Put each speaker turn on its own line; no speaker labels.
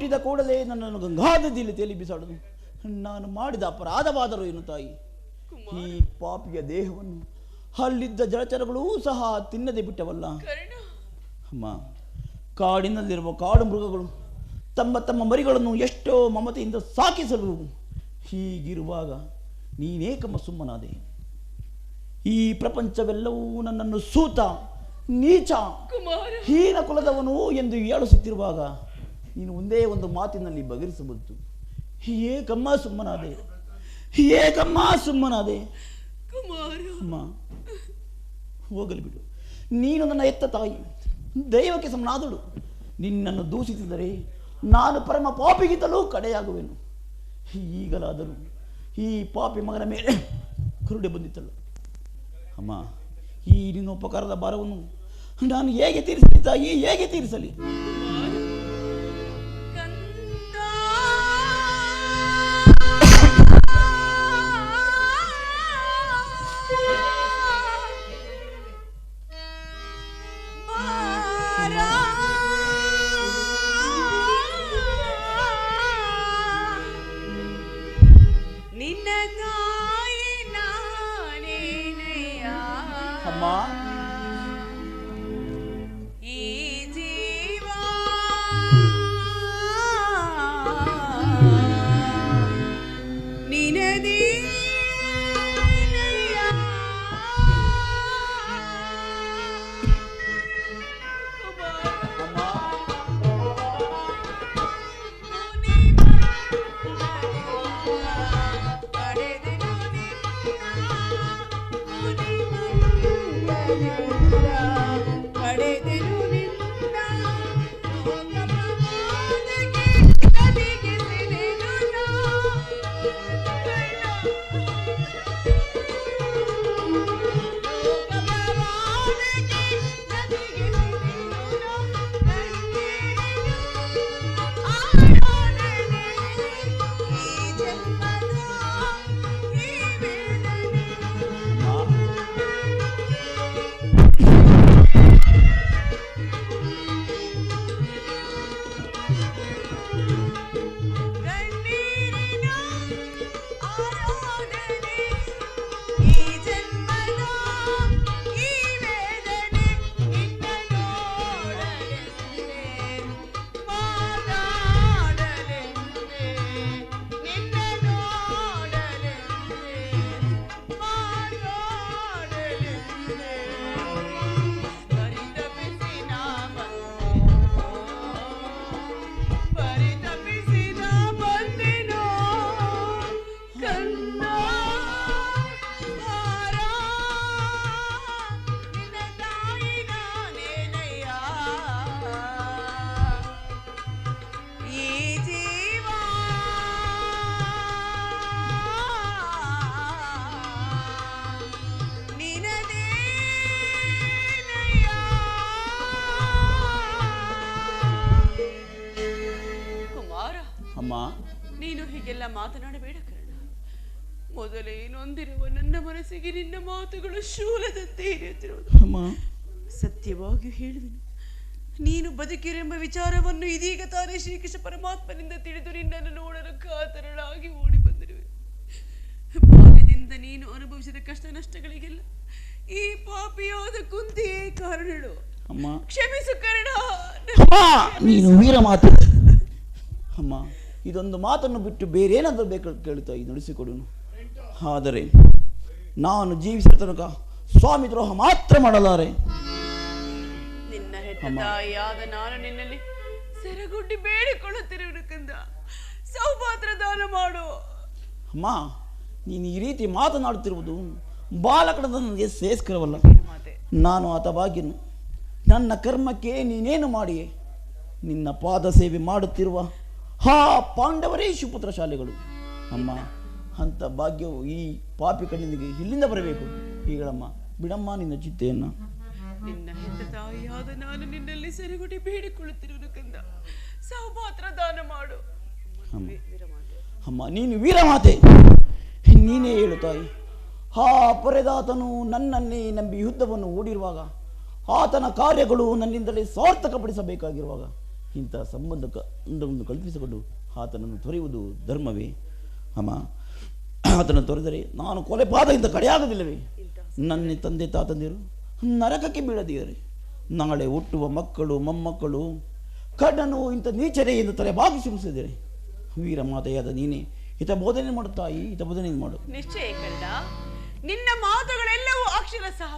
ಹುಟ್ಟಿದ ಕೂಡಲೇ ನನ್ನನ್ನು ಗಂಗಾನದಿಯಲ್ಲಿ ತೇಲಿ ಬಿಸಾಡುದು ನಾನು ಮಾಡಿದ ಅಪರಾಧವಾದರೂ ಏನು ತಾಯಿ? ಈ ಪಾಪಿಯ ದೇಹವನ್ನು ಅಲ್ಲಿದ್ದ ಜಲಚರಗಳೂ ಸಹ ತಿನ್ನದೆ ಬಿಟ್ಟವಲ್ಲ. ಅಮ್ಮ ಕಾಡಿನಲ್ಲಿರುವ ಕಾಡು ಮೃಗಗಳು ತಮ್ಮ ತಮ್ಮ ಮರಿಗಳನ್ನು ಎಷ್ಟೋ ಮಮತೆಯಿಂದ ಸಾಕಿಸಲು ಹೀಗಿರುವಾಗ ನೀನೇಕಮ್ಮ ಸುಮ್ಮನಾದೆ. ಈ ಪ್ರಪಂಚವೆಲ್ಲವೂ ನನ್ನನ್ನು ಸೂತ ನೀಚ ಹೀನ ಕುಲದವನು ಎಂದು ಹೇಳುಸುತ್ತಿರುವಾಗ ನೀನು ಒಂದೇ ಒಂದು ಮಾತಿನಲ್ಲಿ ಬಗೆಹರಿಸಬಹುದು. ಏಕಮ್ಮ ಸುಮ್ಮನಾದೆ. ಏಕಮ್ಮ ಸುಮ್ಮನಾದೆ.
ಕುಮಾರ.
ಅಮ್ಮ ಹೋಗಲಿ ಬಿಡು. ನೀನು ನನ್ನ ಎತ್ತ ತಾಯಿ. ದೈವಕ್ಕೆ ಸಮನಾದಳು. ನಿನ್ನನ್ನು ದೂಷಿಸಿದರೆ ನಾನು ಪರಮ ಪಾಪಿಗಿಂತಲೂ ಕಡೆಯಾಗುವೆನು. ಈಗಲಾದರೂ ಈ ಪಾಪಿ ಮಗನ ಮೇಲೆ ಕರುಡೆ ಬಂದಿತ್ತಳು ಅಮ್ಮ ಈ ನಿನ್ನ ಉಪಕಾರದ ಭಾರವನ್ನು ನಾನು ಹೇಗೆ ತೀರಿಸಲಿ ತಾಯಿ? ಹೇಗೆ ತೀರಿಸಲಿ? ಅಮ್ಮ
ನಿನ್ನ ನೀನು ಹೀಗೆಲ್ಲ ಮಾತನಾಡಬೇಡ ಕರ್ಣ. ಮೊದಲೇ ನೊಂದಿರುವ ನನ್ನ ಮನಸ್ಸಿಗೆ ನಿನ್ನ ಮಾತುಗಳು ಶೂಲದಂತೆ ಇರಿಯುತ್ತಿರುವುದು.
ಅಮ್ಮ.
ಸತ್ಯವಾಗಿಯೂ ಹೇಳುವೆನು. ನೀನು ಬದುಕಿರೆಂಬ ವಿಚಾರವನ್ನು ಇದೀಗ ತಾನೇ ಶ್ರೀಕೃಷ್ಣ ಪರಮಾತ್ಮನಿಂದ ತಿಳಿದು ನಿನ್ನನ್ನು ನೋಡಲು ಕಾತರಳಾಗಿ ಓಡಿ ಬಂದಿರುವೆ. ಬಾಲ್ಯದಿಂದ ನೀನು ಅನುಭವಿಸಿದ ಕಷ್ಟ ನಷ್ಟಗಳಿಗೆಲ್ಲ ಈ ಪಾಪಿಯಾದ ಕುಂತಿಯೇ ಕಾರಣಳು. ಕ್ಷಮಿಸು ಕರ್ಣ.
ನೀನು ವೀರ ಮಾತು. ಅಮ್ಮ. ಇದೊಂದು ಮಾತನ್ನು ಬಿಟ್ಟು ಬೇರೇನಾದರೂ ಬೇಕು ಕೇಳುತ್ತಾ? ಇದು ನಡೆಸಿಕೊಡುನು. ಆದರೆ ನಾನು ಜೀವಿಸಿದ ತನಕ ಸ್ವಾಮಿ ದ್ರೋಹ ಮಾತ್ರ ಮಾಡಲಾರೆ.
ನಿನ್ನ ನಾನು ನಿನ್ನಲ್ಲಿ ಸೆರಗುಡ್ಡಿ ಬೇಡಿಕೊಳ್ಳುತ್ತಿರುವುದು ಕಂದ. ಸೌಪಾತ್ರ ದಾನ ಮಾಡು.
ಅಮ್ಮ ನೀನು ಈ ರೀತಿ ಮಾತನಾಡುತ್ತಿರುವುದು ಬಾಲಕಡದ ನನಗೆ ಸೇಸ್ಕರವಲ್ಲ.
ನಾನು
ನಾನು ಹತಭಾಗ್ಯನು ನನ್ನ ಕರ್ಮಕ್ಕೆ ನೀನೇನು ಮಾಡಿಯೇ? ನಿನ್ನ ಪಾದ ಸೇವೆ ಮಾಡುತ್ತಿರುವ ಹಾ ಪಾಂಡವರೇ ಶಿವಪುತ್ರ ಶಾಲೆಗಳು ಅಮ್ಮ ಅಂಥ ಭಾಗ್ಯವು ಈ ಪಾಪಿ ಕಣ್ಣಿನಿಗೆ ಇಲ್ಲಿಂದ ಬರಬೇಕು. ಈಗಳಮ್ಮ ಬಿಡಮ್ಮ ನಿನ್ನ ಚಿತ್ತೆಯನ್ನು.
ನಿನ್ನ ಹೆತ್ತ ತಾಯಿಯಾದ ನಾನು ನಿನ್ನಲ್ಲಿ ಸೆರೆಗುಡಿ ಬೇಡಿಕೊಳ್ಳುತ್ತಿರುವುದು ಕಂದ. ಮಾತ್ರ ದಾನ ಮಾಡು.
ಅಮ್ಮ. ನೀನು ವೀರಮಾತೆ. ನೀನೇ ಹೇಳು ತಾಯಿ. ಆ ಪೊರೆದಾತನು ನನ್ನನ್ನೇ ನಂಬಿ ಯುದ್ಧವನ್ನು ಓಡಿರುವಾಗ ಆತನ ಕಾರ್ಯಗಳು ನನ್ನಿಂದಲೇ ಸಾರ್ಥಕಪಡಿಸಬೇಕಾಗಿರುವಾಗ ಇಂಥ ಸಂಬಂಧ ಒಂದು ಕಲ್ಪಿಸಿಕೊಂಡು ಆತನನ್ನು ತೊರೆಯುವುದು ಧರ್ಮವೇ? ಅಮ್ಮ, ಆತನನ್ನು ತೊರೆದರೆ ನಾನು ಕೊಲೆ ಪಾದದಿಂದ ಕಡೆಯಾಗದಿಲ್ಲವೇ ನನ್ನ ತಂದೆ ತಾತಂದಿರು ನರಕಕ್ಕೆ ಬೀಳದಿದ್ದಾರೆ ನಾಳೆ ಹುಟ್ಟುವ ಮಕ್ಕಳು, ಮೊಮ್ಮಕ್ಕಳು ಕಡನು ಇಂಥ ನೀಚರೆಯಿಂದ ತಲೆ ಬಾಗಿ ಮುಗಿಸಿದ್ದಾರೆ ವೀರ ಮಾತೆಯಾದ ನೀನೇ ಹಿತ ಬೋಧನೆ ಮಾಡು ತಾಯಿ, ಹಿತ ಬೋಧನೆ ಮಾಡು.
ನಿಶ್ಚಯ ನಿನ್ನ ಮಾತುಗಳೆಲ್ಲವೂ ಅಕ್ಷರ ಸಹ